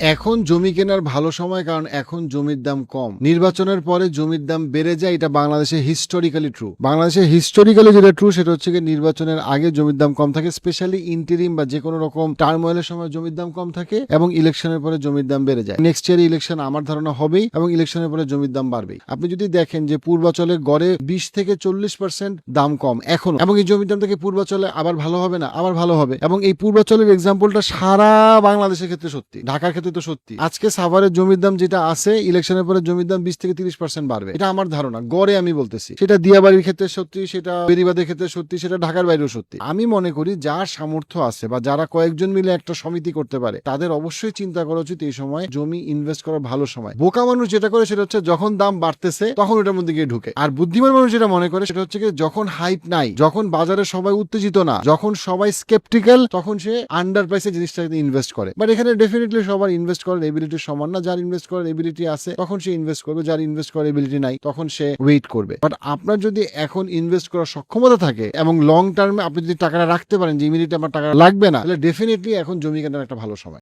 এখন জমি কেনার ভালো সময় কারণ এখন জমির দাম কম। নির্বাচনের পরে জমির দাম বেড়ে যায়, এটা বাংলাদেশে হিস্টোরিক্যালি ট্রু বাংলাদেশে হিস্টোরিক্যালি যেটা ট্রু সেটা হচ্ছে কি নির্বাচনের আগে জমির দাম কম থাকে স্পেশালি ইন্টারিম বা যে কোনো রকম টার্মোয়েলের সময় জমির দাম কম থাকে এবং ইলেকশনের পরে জমির দাম বেড়ে যায়। নেক্সট ইয়ার ইলেকশন আমার ধারণা হবেই এবং ইলেকশনের পরে জমির দাম বাড়বেই। আপনি যদি দেখেন যে পূর্বাচলে গড়ে বিশ থেকে চল্লিশ পার্সেন্ট দাম কম এখনও, এবং এই জমির দাম থেকে পূর্বাচলে আবার ভালো হবে না, আবার ভালো হবে, এবং এই পূর্বাচলের এক্সাম্পলটা সারা বাংলাদেশের ক্ষেত্রে সত্যি। ঢাকার ক্ষেত্রে তো সত্যি আজকে সাভারের জমির দাম যেটা আছে, ইলেকশনের পরে জমির দাম বিশ থেকে তিরিশ পার্সেন্ট বাড়বে। এটা আমার ধারণা, গড়ে আমি বলতেছি। সেটা দিয়াবাড়ির ক্ষেত্রে সত্যি, সেটা বেরিবাদের ক্ষেত্রে সত্যি, সেটা ঢাকার বাইরেও সত্যি। আমি মনে করি যার সামর্থ্য আছে বা যারা কয়েকজন মিলে একটা সমিতি করতে পারে, তাদের অবশ্যই চিন্তা করা উচিত এই সময় জমি ইনভেস্ট করার ভালো সময়। বোকা মানুষ যেটা করে সেটা হচ্ছে যখন দাম বাড়তেছে, তখন ওটার মধ্যে গিয়ে ঢুকে। আর বুদ্ধিমান মানুষ যেটা মনে করে সেটা হচ্ছে যখন হাইপ নাই, যখন বাজারে সবাই উত্তেজিত না, যখন সবাই স্কেপটিক্যাল তখন সে আন্ডার প্রাইসে জিনিসটাকে ইনভেস্ট করে। বাট এখানে ডেফিনেটলি সবার ইনভেস্ট করার এবিলিটি সমান না, যার ইনভেস্ট করার এবিলিটি আছে, তখন সে ইনভেস্ট করবে, যার ইনভেস্ট করার এবিলিটি নাই, তখন সে ওয়েট করবে। বাট আপনার যদি এখন ইনভেস্ট করার সক্ষমতা থাকে এবং লং টার্মে আপনি যদি টাকাটা রাখতে পারেন, যে ইমিডিয়েটলি আমার টাকা লাগবে না, তাহলে ডেফিনেটলি এখন জমি কেনার একটা ভালো সময়।